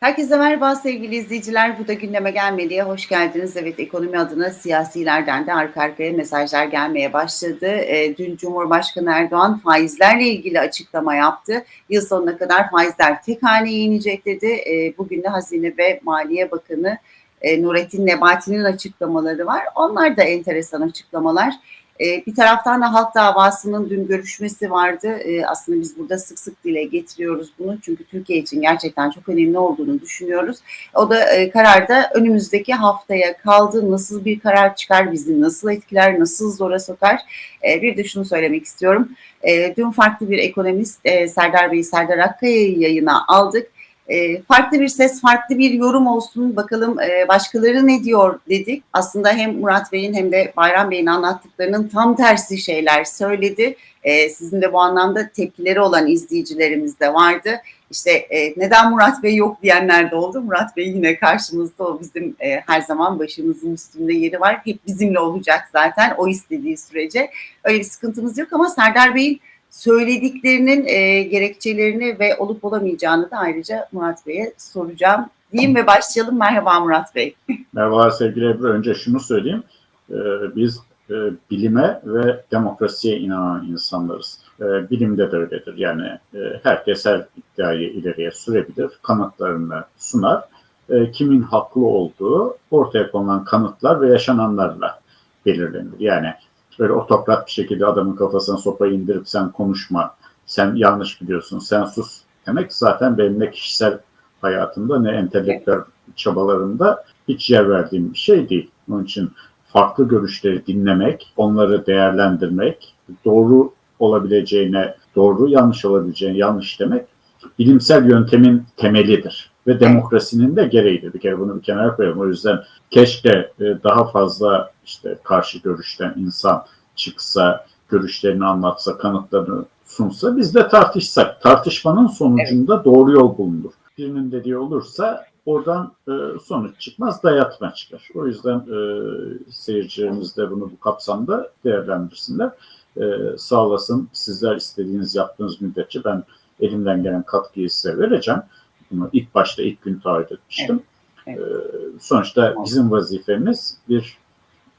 Herkese merhaba sevgili izleyiciler. Bu da gündeme gelmediye hoş geldiniz. Evet ekonomi adına siyasilerden de arka arkaya mesajlar gelmeye başladı. E, dün Cumhurbaşkanı Erdoğan faizlerle ilgili açıklama yaptı. Yıl sonuna kadar faizler tek haneye inecek dedi. E, bugün de Hazine ve Maliye Bakanı e, Nurettin Nebati'nin açıklamaları var. Onlar da enteresan açıklamalar. E, bir taraftan da halk davasının dün görüşmesi vardı. E, aslında biz burada sık sık dile getiriyoruz bunu. Çünkü Türkiye için gerçekten çok önemli olduğunu düşünüyoruz. O da e, kararda önümüzdeki haftaya kaldı. Nasıl bir karar çıkar, bizi nasıl etkiler, nasıl zora sokar? E, bir de şunu söylemek istiyorum. E, dün farklı bir ekonomist e, Serdar Bey, Serdar Akkaya'yı yayına aldık e, farklı bir ses, farklı bir yorum olsun. Bakalım e, başkaları ne diyor dedik. Aslında hem Murat Bey'in hem de Bayram Bey'in anlattıklarının tam tersi şeyler söyledi. E, sizin de bu anlamda tepkileri olan izleyicilerimiz de vardı. İşte e, neden Murat Bey yok diyenler de oldu. Murat Bey yine karşımızda o bizim e, her zaman başımızın üstünde yeri var. Hep bizimle olacak zaten o istediği sürece. Öyle bir sıkıntımız yok ama Serdar Bey'in söylediklerinin e, gerekçelerini ve olup olamayacağını da ayrıca Murat Bey'e soracağım diyeyim ve başlayalım. Merhaba Murat Bey. Merhaba sevgili Ebru. Önce şunu söyleyeyim. Ee, biz e, bilime ve demokrasiye inanan insanlarız. E, bilimde de öyledir. Yani e, herkes her iddiayı ileriye sürebilir, kanıtlarını sunar. E, kimin haklı olduğu ortaya konulan kanıtlar ve yaşananlarla belirlenir. Yani böyle otokrat bir şekilde adamın kafasına sopayı indirip sen konuşma, sen yanlış biliyorsun, sen sus demek zaten benim ne kişisel hayatımda ne entelektüel çabalarımda hiç yer verdiğim bir şey değil. Onun için farklı görüşleri dinlemek, onları değerlendirmek, doğru olabileceğine doğru, yanlış olabileceğine yanlış demek bilimsel yöntemin temelidir ve demokrasinin de gereğidir. Bir kere bunu bir kenara koyalım. O yüzden keşke e, daha fazla işte karşı görüşten insan çıksa, görüşlerini anlatsa, kanıtlarını sunsa biz de tartışsak. Tartışmanın sonucunda evet. doğru yol bulunur. Birinin dediği olursa oradan e, sonuç çıkmaz, dayatma çıkar. O yüzden e, seyircilerimiz de bunu bu kapsamda değerlendirsinler. E, sağ olasın sizler istediğiniz yaptığınız müddetçe ben elimden gelen katkıyı size vereceğim. Bunu ilk başta ilk gün taahhüt etmiştim. Evet. Evet. E, sonuçta bizim vazifemiz bir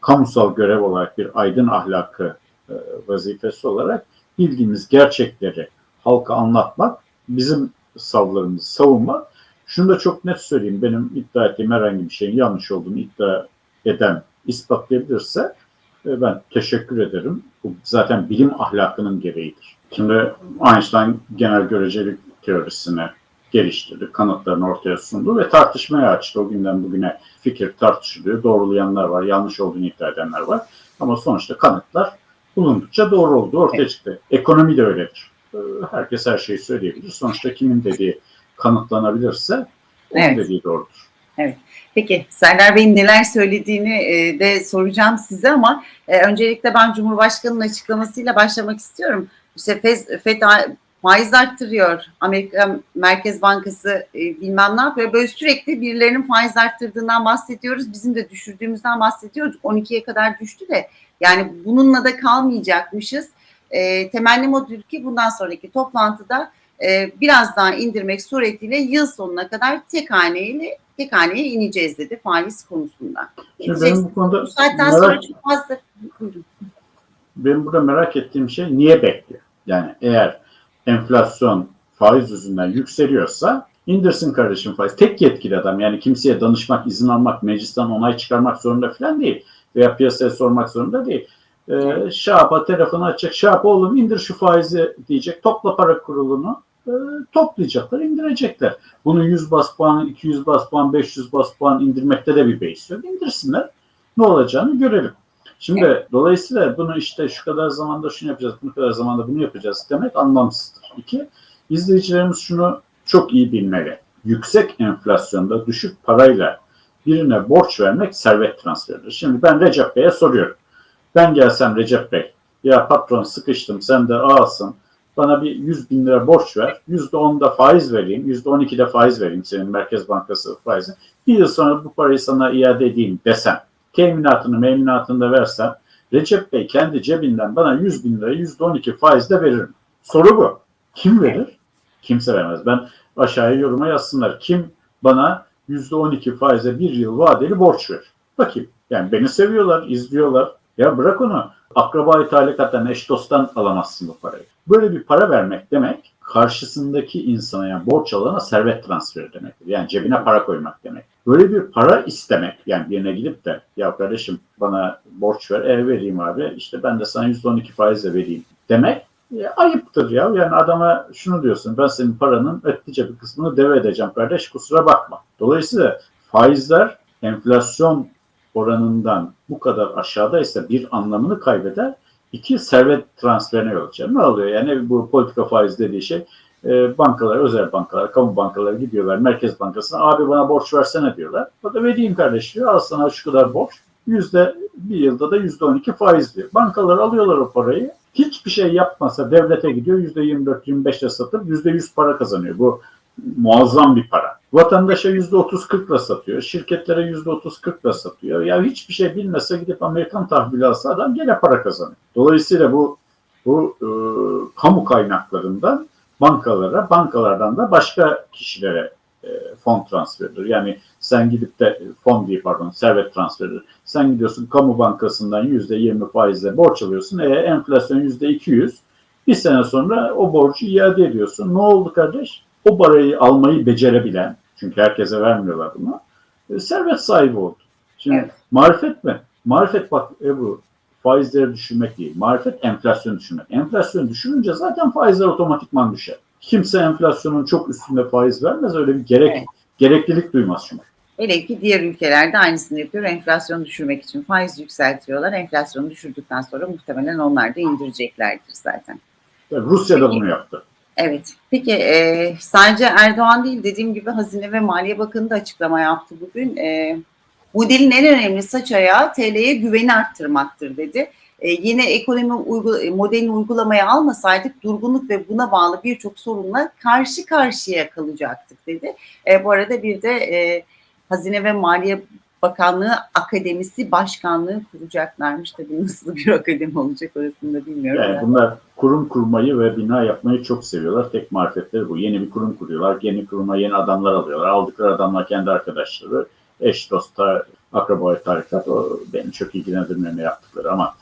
kamusal görev olarak bir aydın ahlakı e, vazifesi olarak bildiğimiz gerçekleri halka anlatmak, bizim savlarımızı savunmak. Şunu da çok net söyleyeyim, benim iddia ettiğim herhangi bir şeyin yanlış olduğunu iddia eden ispatlayabilirse e, ben teşekkür ederim. Bu zaten bilim ahlakının gereğidir. Şimdi Einstein genel görecelik teorisini geliştirdi, kanıtlarını ortaya sundu ve tartışmaya açtı. O günden bugüne fikir tartışılıyor. Doğrulayanlar var, yanlış olduğunu iddia edenler var. Ama sonuçta kanıtlar bulundukça doğru olduğu ortaya çıktı. Ekonomi de öyledir. Ee, herkes her şeyi söyleyebilir. Sonuçta kimin dediği kanıtlanabilirse onun evet. dediği doğrudur. Evet. Peki Serdar Bey'in neler söylediğini e, de soracağım size ama e, öncelikle ben Cumhurbaşkanı'nın açıklamasıyla başlamak istiyorum. İşte FED faiz arttırıyor. Amerika Merkez Bankası e, bilmem ne yapıyor. Böyle sürekli birilerinin faiz arttırdığından bahsediyoruz. Bizim de düşürdüğümüzden bahsediyoruz. 12'ye kadar düştü de yani bununla da kalmayacakmışız. E, temennim odur ki bundan sonraki toplantıda e, biraz daha indirmek suretiyle yıl sonuna kadar tek haneyle tek haneye ineceğiz dedi faiz konusunda. Benim bu konuda merak, sonra çok fazla benim burada merak ettiğim şey niye bekliyor? Yani eğer enflasyon faiz yüzünden yükseliyorsa indirsin kardeşim faiz. Tek yetkili adam yani kimseye danışmak, izin almak, meclisten onay çıkarmak zorunda falan değil. Veya piyasaya sormak zorunda değil. Ee, Şahap'a telefonu açacak. Şahap oğlum indir şu faizi diyecek. Topla para kurulunu. E, toplayacaklar, indirecekler. Bunu 100 bas puan, 200 bas puan, 500 bas puan indirmekte de bir beis yok. İndirsinler. Ne olacağını görelim. Şimdi evet. dolayısıyla bunu işte şu kadar zamanda şunu yapacağız, bu kadar zamanda bunu yapacağız demek anlamsızdır. İki, izleyicilerimiz şunu çok iyi bilmeli. Yüksek enflasyonda düşük parayla birine borç vermek servet transferidir. Şimdi ben Recep Bey'e soruyorum. Ben gelsem Recep Bey, ya patron sıkıştım sen de ağasın, bana bir 100 bin lira borç ver, %10'da faiz vereyim, %12'de faiz vereyim senin Merkez Bankası faizi. Bir yıl sonra bu parayı sana iade edeyim desem, teminatını meminatını da versem Recep Bey kendi cebinden bana 100 bin lira %12 faizle verir mi? Soru bu. Kim verir? Kimse vermez. Ben aşağıya yoruma yazsınlar. Kim bana %12 faize bir yıl vadeli borç ver. Bakayım. Yani beni seviyorlar, izliyorlar. Ya bırak onu. Akraba talikatten, eş dosttan alamazsın bu parayı. Böyle bir para vermek demek karşısındaki insana yani borç alana servet transferi demektir. Yani cebine para koymak demek. Böyle bir para istemek yani birine gidip de ya kardeşim bana borç ver, ev vereyim abi işte ben de sana %12 faizle vereyim demek e, ayıptır ya. Yani adama şunu diyorsun ben senin paranın ötlice bir kısmını deve edeceğim kardeş kusura bakma. Dolayısıyla faizler enflasyon oranından bu kadar aşağıdaysa bir anlamını kaybeder. İki servet transferine yol açar. Ne oluyor? Yani bu politika faiz dediği şey e, bankalar, özel bankalar, kamu bankaları gidiyorlar Merkez Bankası'na abi bana borç versene diyorlar. O da vereyim kardeş diyor. Al sana şu kadar borç. Yüzde bir yılda da yüzde on iki faiz diyor. Bankalar alıyorlar o parayı. Hiçbir şey yapmasa devlete gidiyor. Yüzde yirmi dört, yirmi beşle satıp yüzde yüz para kazanıyor. Bu muazzam bir para. Vatandaşa yüzde otuz kırkla satıyor. Şirketlere yüzde otuz kırkla satıyor. Ya hiçbir şey bilmese gidip Amerikan tahvili alsa adam gene para kazanıyor. Dolayısıyla bu bu e, kamu kaynaklarından bankalara, bankalardan da başka kişilere e, fon transferidir. Yani sen gidip de fon değil pardon servet transferidir. Sen gidiyorsun kamu bankasından yüzde yirmi faizle borç alıyorsun. E, enflasyon yüzde iki yüz. Bir sene sonra o borcu iade ediyorsun. Ne oldu kardeş? O parayı almayı becerebilen, çünkü herkese vermiyorlar bunu, e, servet sahibi oldu. Şimdi Evet. marifet mi? Marifet bak Ebru, faizleri düşürmek değil. Marifet enflasyonu düşürmek. Enflasyonu düşürünce zaten faizler otomatikman düşer. Kimse enflasyonun çok üstünde faiz vermez. Öyle bir gerek Evet. gereklilik duymaz çünkü. Hele ki diğer ülkelerde aynısını yapıyor. Enflasyonu düşürmek için faiz yükseltiyorlar. Enflasyonu düşürdükten sonra muhtemelen onlar da indireceklerdir zaten. Yani Rusya da bunu yaptı. Evet. Peki e, sadece Erdoğan değil dediğim gibi Hazine ve Maliye Bakanı da açıklama yaptı bugün. E, modelin en önemli saç ayağı TL'ye güveni arttırmaktır dedi. E, yeni ekonomi uygu, modelini uygulamaya almasaydık durgunluk ve buna bağlı birçok sorunla karşı karşıya kalacaktık dedi. E, bu arada bir de e, Hazine ve Maliye Bakanlığı Akademisi Başkanlığı kuracaklarmış. Tabii nasıl bir akademi olacak orasını da bilmiyorum. Yani bunlar kurum kurmayı ve bina yapmayı çok seviyorlar. Tek marifetleri bu. Yeni bir kurum kuruyorlar. Yeni kuruma yeni adamlar alıyorlar. Aldıkları adamlar kendi arkadaşları. Eş, dosta, akraba, tarikat. O beni çok ilgilendirmiyor ne yaptıkları ama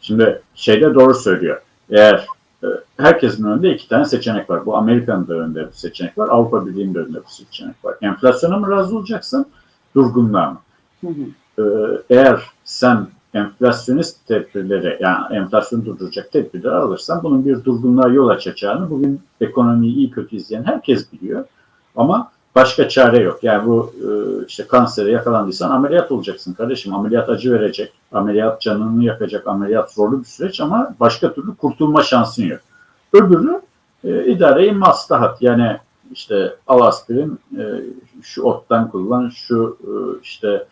şimdi şeyde doğru söylüyor. Eğer e, herkesin önünde iki tane seçenek var. Bu Amerika'nın da önünde bir seçenek var. Avrupa Birliği'nin de önünde bir seçenek var. Enflasyona mı razı olacaksın? Durgunluğa mı? Ee, eğer sen enflasyonist tedbirleri yani enflasyonu durduracak tedbirleri alırsan bunun bir durgunluğa yol açacağını bugün ekonomiyi iyi kötü izleyen herkes biliyor. Ama başka çare yok. Yani bu e, işte kansere yakalandıysan ameliyat olacaksın kardeşim. Ameliyat acı verecek. Ameliyat canını yakacak. Ameliyat zorlu bir süreç ama başka türlü kurtulma şansın yok. Öbürü e, idare-i maslahat. Yani işte al aspirin, e, şu ottan kullan, şu işte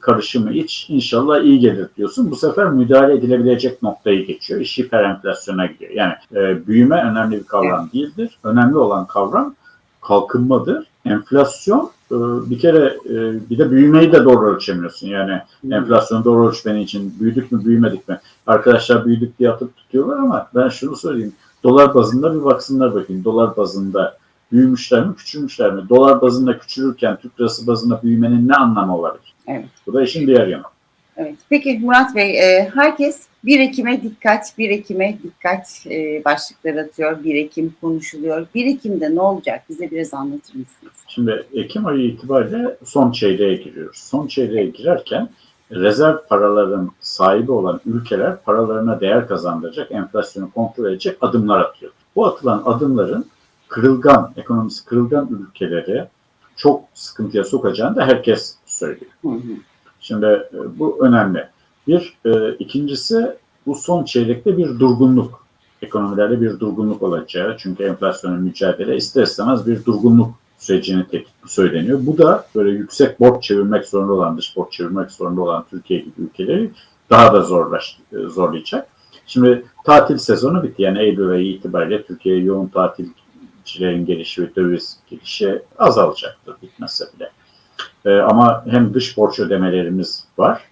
karışımı iç inşallah iyi gelir diyorsun. Bu sefer müdahale edilebilecek noktayı geçiyor. İş hiperenflasyona gidiyor. Yani e, büyüme önemli bir kavram değildir. Önemli olan kavram kalkınmadır. Enflasyon e, bir kere e, bir de büyümeyi de doğru ölçemiyorsun. Yani enflasyonu doğru ölçmenin için büyüdük mü büyümedik mi? Arkadaşlar büyüdük diye atıp tutuyorlar ama ben şunu söyleyeyim. Dolar bazında bir baksınlar bakayım. Dolar bazında büyümüşler mi küçülmüşler mi? Dolar bazında küçülürken Türk lirası bazında büyümenin ne anlamı olabilir? Evet. Bu da işin diğer yanı. Evet. Peki Murat Bey, e, herkes 1 Ekim'e dikkat, 1 Ekim'e dikkat e, başlıkları atıyor. 1 Ekim konuşuluyor. 1 Ekim'de ne olacak? Bize biraz anlatır mısınız? Şimdi Ekim ayı itibariyle son çeyreğe giriyoruz. Son çeyreğe girerken rezerv paraların sahibi olan ülkeler paralarına değer kazandıracak, enflasyonu kontrol edecek adımlar atıyor. Bu atılan adımların kırılgan, ekonomisi kırılgan ülkeleri çok sıkıntıya sokacağını da herkes söylüyor. Hı hı. Şimdi e, bu önemli. Bir, e, ikincisi bu son çeyrekte bir durgunluk. Ekonomilerde bir durgunluk olacağı. Çünkü enflasyonun mücadele ister istemez bir durgunluk sürecini söyleniyor. Bu da böyle yüksek borç çevirmek zorunda olan, dış borç çevirmek zorunda olan Türkiye gibi ülkeleri daha da zorlaş, e, zorlayacak. Şimdi tatil sezonu bitti. Yani Eylül ayı itibariyle Türkiye'ye yoğun tatilcilerin gelişi ve döviz girişi azalacaktır bitmese bile. Ee, ama hem dış borç ödemelerimiz var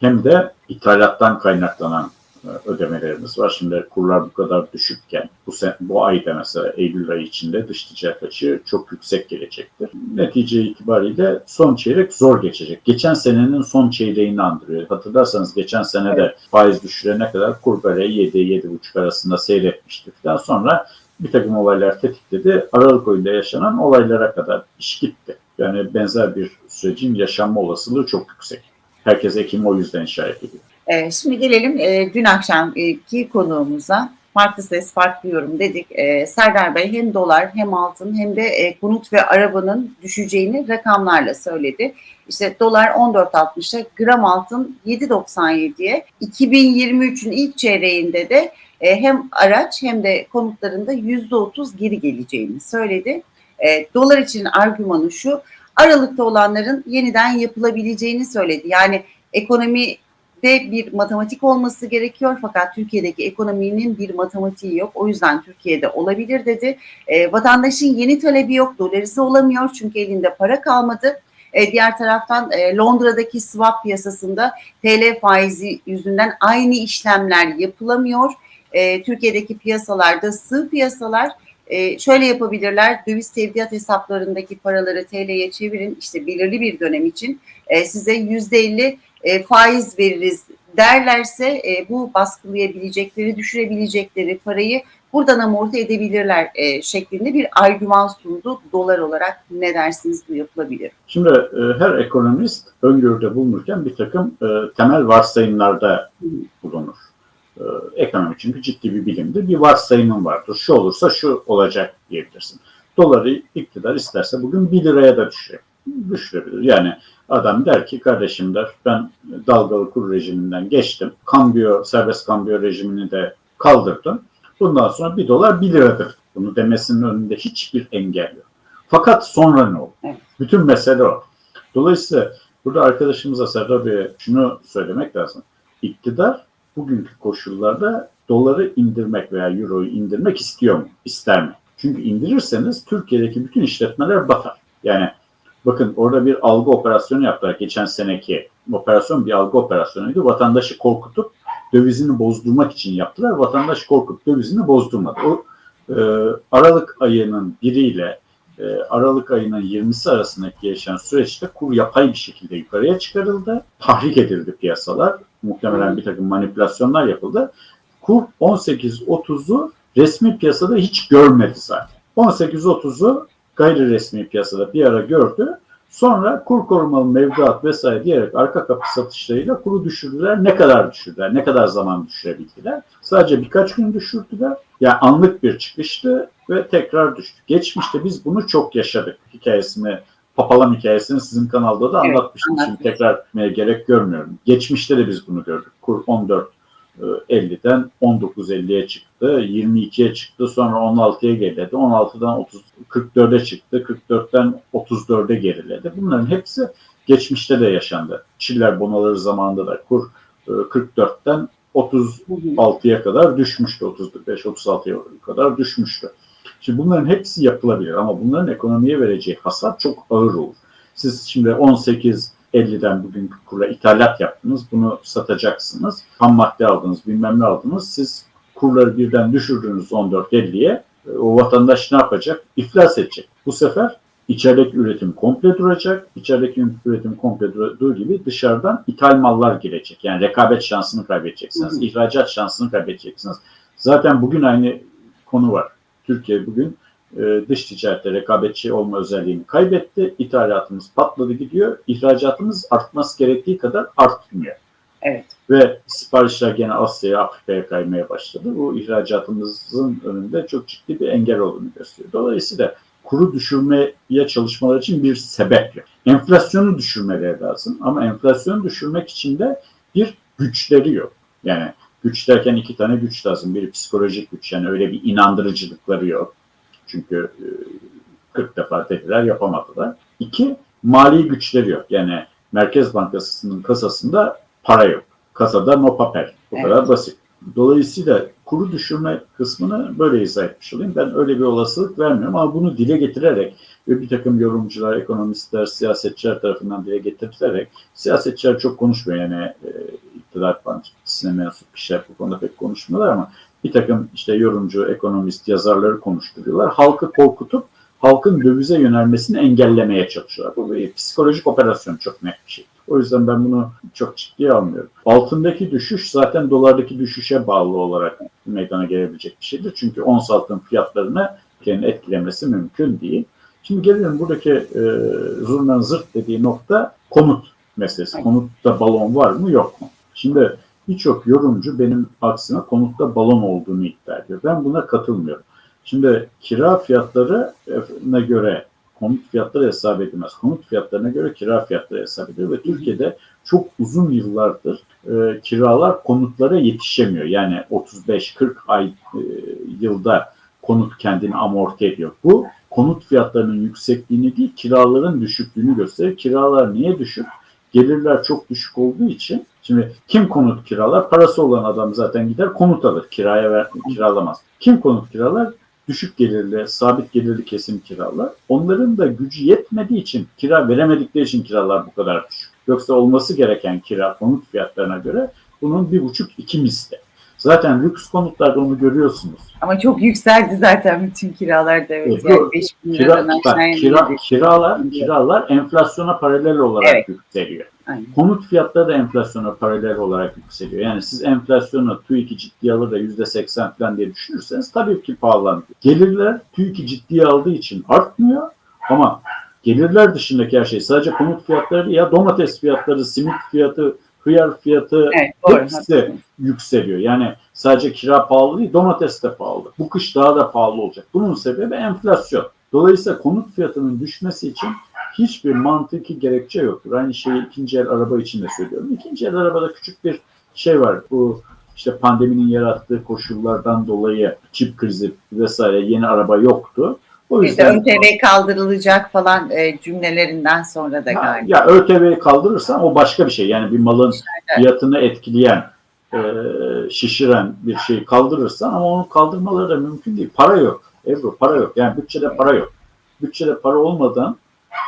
hem de ithalattan kaynaklanan e, ödemelerimiz var. Şimdi kurlar bu kadar düşükken bu, sen, bu ayda mesela Eylül ayı içinde dış ticaret açığı çok yüksek gelecektir. Netice itibariyle son çeyrek zor geçecek. Geçen senenin son çeyreğini andırıyor. Hatırlarsanız geçen sene de faiz düşürene kadar kur böyle 7-7,5 arasında seyretmişti. Daha sonra bir takım olaylar tetikledi. Aralık ayında yaşanan olaylara kadar iş gitti. Yani benzer bir sürecin yaşanma olasılığı çok yüksek. Herkes Ekim o yüzden işaret ediyor. E, şimdi gelelim e, dün akşamki konuğumuza. Farklı ses, farklı yorum dedik. E, Serdar Bey hem dolar hem altın hem de e, konut ve arabanın düşeceğini rakamlarla söyledi. İşte dolar 14.60'a, gram altın 7.97'ye. 2023'ün ilk çeyreğinde de e, hem araç hem de konutlarında %30 geri geleceğini söyledi. E, dolar için argümanı şu, Aralıkta olanların yeniden yapılabileceğini söyledi. Yani ekonomi de bir matematik olması gerekiyor fakat Türkiye'deki ekonominin bir matematiği yok. O yüzden Türkiye'de olabilir dedi. E, vatandaşın yeni talebi yok, dolarize olamıyor çünkü elinde para kalmadı. E, diğer taraftan e, Londra'daki swap piyasasında TL faizi yüzünden aynı işlemler yapılamıyor. E, Türkiye'deki piyasalarda sığ piyasalar e, şöyle yapabilirler. Döviz tevdiat hesaplarındaki paraları TL'ye çevirin. İşte belirli bir dönem için e, size yüzde elli e, faiz veririz derlerse e, bu baskılayabilecekleri, düşürebilecekleri parayı buradan amorti edebilirler e, şeklinde bir argüman sundu dolar olarak. Ne dersiniz bu yapılabilir? Şimdi e, her ekonomist öngörüde bulunurken bir takım e, temel varsayımlarda bulunur. Ekonomi çünkü ciddi bir bilimdir. Bir varsayımın vardır. Şu olursa şu olacak diyebilirsin. Doları iktidar isterse bugün 1 liraya da düşürebilir. düşürebilir. Yani adam der ki kardeşim der ben dalgalı kur rejiminden geçtim. Kambiyo, serbest kambiyo rejimini de kaldırdım. Bundan sonra 1 dolar 1 liradır. Bunu demesinin önünde hiçbir engel yok. Fakat sonra ne olur? Bütün mesele o. Dolayısıyla burada arkadaşımıza Serdar Bey'e şunu söylemek lazım. İktidar bugünkü koşullarda doları indirmek veya euroyu indirmek istiyor mu? İster mi? Çünkü indirirseniz Türkiye'deki bütün işletmeler batar. Yani bakın orada bir algı operasyonu yaptılar geçen seneki operasyon bir algı operasyonuydu. Vatandaşı korkutup dövizini bozdurmak için yaptılar. Vatandaş korkup dövizini bozdurmadı. O e, Aralık ayının biriyle e, Aralık ayının 20'si arasındaki yaşanan süreçte kur yapay bir şekilde yukarıya çıkarıldı. Tahrik edildi piyasalar. Muhtemelen bir takım manipülasyonlar yapıldı. Kur 18.30'u resmi piyasada hiç görmedi zaten. 18.30'u gayri resmi piyasada bir ara gördü. Sonra kur korumalı mevduat vesaire diyerek arka kapı satışlarıyla kuru düşürdüler. Ne kadar düşürdüler? Ne kadar zaman düşürebildiler? Sadece birkaç gün düşürdüler. Yani anlık bir çıkıştı ve tekrar düştü. Geçmişte biz bunu çok yaşadık. Hikayesini, Papalam hikayesini sizin kanalda da Evet, anlatmıştım. Şimdi tekrar etmeye gerek görmüyorum. Geçmişte de biz bunu gördük. Kur 14 e, 50'den 19.50'ye çıktı, 22'ye çıktı, sonra 16'ya geriledi, 16'dan 30 44'e çıktı, 44'ten 34'e geriledi. Bunların hepsi geçmişte de yaşandı. Çiller bonoları zamanında da kur e, 44'ten 36'ya kadar düşmüştü, 35-36'ya kadar düşmüştü. Şimdi bunların hepsi yapılabilir ama bunların ekonomiye vereceği hasar çok ağır olur. Siz şimdi 18 50'den bugünkü kurla ithalat yaptınız. Bunu satacaksınız. Ham madde aldınız, bilmem ne aldınız. Siz kurları birden düşürdünüz 14.50'ye. E, O vatandaş ne yapacak? İflas edecek. Bu sefer içerideki üretim komple duracak. İçerideki üretim komple durduğu gibi dışarıdan ithal mallar girecek. Yani rekabet şansını kaybedeceksiniz. Hı hı. ihracat şansını kaybedeceksiniz. Zaten bugün aynı konu var. Türkiye bugün e, dış ticarette rekabetçi olma özelliğini kaybetti. İthalatımız patladı gidiyor. İhracatımız artması gerektiği kadar artmıyor. Evet. Ve siparişler gene Asya'ya, Afrika'ya kaymaya başladı. Bu ihracatımızın önünde çok ciddi bir engel olduğunu gösteriyor. Dolayısıyla kuru düşürmeye çalışmalar için bir sebep yok. Enflasyonu düşürmeleri lazım ama enflasyonu düşürmek için de bir güçleri yok. Yani güç derken iki tane güç lazım. Biri psikolojik güç yani öyle bir inandırıcılıkları yok. Çünkü e, 40 defa dediler yapamadılar. İki, mali güçleri yok. Yani Merkez Bankası'nın kasasında para yok. Kasada no papel. Bu Evet. kadar basit. Dolayısıyla kuru düşürme kısmını böyle izah etmiş olayım. Ben öyle bir olasılık vermiyorum ama bunu dile getirerek ve bir takım yorumcular, ekonomistler, siyasetçiler tarafından dile getirilerek siyasetçiler çok konuşmuyor yani e, iktidar partisine mensup kişiler bu konuda pek konuşmuyorlar ama bir takım işte yorumcu, ekonomist, yazarları konuşturuyorlar. Halkı korkutup halkın dövize yönelmesini engellemeye çalışıyorlar. Bu bir psikolojik operasyon çok net bir şey. O yüzden ben bunu çok ciddiye almıyorum. Altındaki düşüş zaten dolardaki düşüşe bağlı olarak meydana gelebilecek bir şeydir. Çünkü ons altın fiyatlarını kendini etkilemesi mümkün değil. Şimdi gelelim buradaki e, zurnanın zırt dediği nokta konut meselesi. Konutta balon var mı yok mu? Şimdi birçok yorumcu benim aksine konutta balon olduğunu iddia ediyor. Ben buna katılmıyorum. Şimdi kira fiyatlarına göre konut fiyatları hesap edilmez. Konut fiyatlarına göre kira fiyatları hesap edilir ve Türkiye'de çok uzun yıllardır e, kiralar konutlara yetişemiyor. Yani 35-40 ay e, yılda konut kendini amorti ediyor. Bu konut fiyatlarının yüksekliğini değil kiraların düşüklüğünü gösterir. Kiralar niye düşük? Gelirler çok düşük olduğu için Şimdi kim konut kiralar? Parası olan adam zaten gider konut alır. Kiraya ver, kiralamaz. Kim konut kiralar? Düşük gelirli, sabit gelirli kesim kiralar. Onların da gücü yetmediği için, kira veremedikleri için kiralar bu kadar düşük. Yoksa olması gereken kira konut fiyatlarına göre bunun bir buçuk iki misli. Zaten lüks konutlarda onu görüyorsunuz. Ama çok yükseldi zaten bütün kiralarda evet. Evet, Yani bu 5 bin Kira, bak, kira, kiralar, kiralar enflasyona paralel olarak Evet. yükseliyor. Aynen. Konut fiyatları da enflasyona paralel olarak yükseliyor. Yani siz enflasyonu TÜİK'i ciddiye alır da %80 falan diye düşünürseniz tabii ki pahalanıyor. Gelirler TÜİK'i ciddiye aldığı için artmıyor ama gelirler dışındaki her şey sadece konut fiyatları ya domates fiyatları, simit fiyatı, hıyar fiyatı Evet, doğru. hepsi haklısın. yükseliyor. Yani sadece kira pahalı değil, domates de pahalı. Bu kış daha da pahalı olacak. Bunun sebebi enflasyon. Dolayısıyla konut fiyatının düşmesi için hiçbir mantıki gerekçe yoktur. Aynı şeyi ikinci el araba için de söylüyorum. İkinci el arabada küçük bir şey var. Bu işte pandeminin yarattığı koşullardan dolayı çip krizi vesaire yeni araba yoktu. O yüzden ÖTV kaldırılacak falan e, cümlelerinden sonra da galiba. ya ÖTV'yi kaldırırsan o başka bir şey. Yani bir malın fiyatını etkileyen, e, şişiren bir şeyi kaldırırsan ama onu kaldırmaları da mümkün değil. Para yok. Ebru para yok. Yani bütçede para yok. Bütçede para olmadan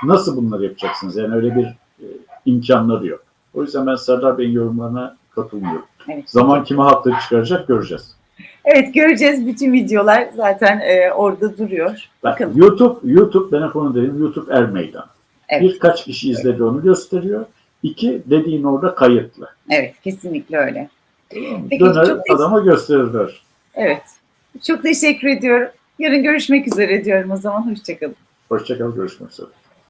nasıl bunları yapacaksınız? Yani öyle bir e, imkanları yok. O yüzden ben Serdar Bey'in yorumlarına katılmıyorum. Evet. Zaman kime haklı çıkaracak göreceğiz. Evet göreceğiz bütün videolar zaten e, orada duruyor. Bak, Bakalım. YouTube, YouTube ben hep onu dedim. YouTube er meydan. Evet. Birkaç kişi izledi onu gösteriyor. İki dediğin orada kayıtlı. Evet kesinlikle öyle. Peki, Döner çok adama gösterirler. Evet. Çok teşekkür ediyorum. Yarın görüşmek üzere diyorum o zaman. Hoşçakalın. Hoşçakal görüşmek üzere.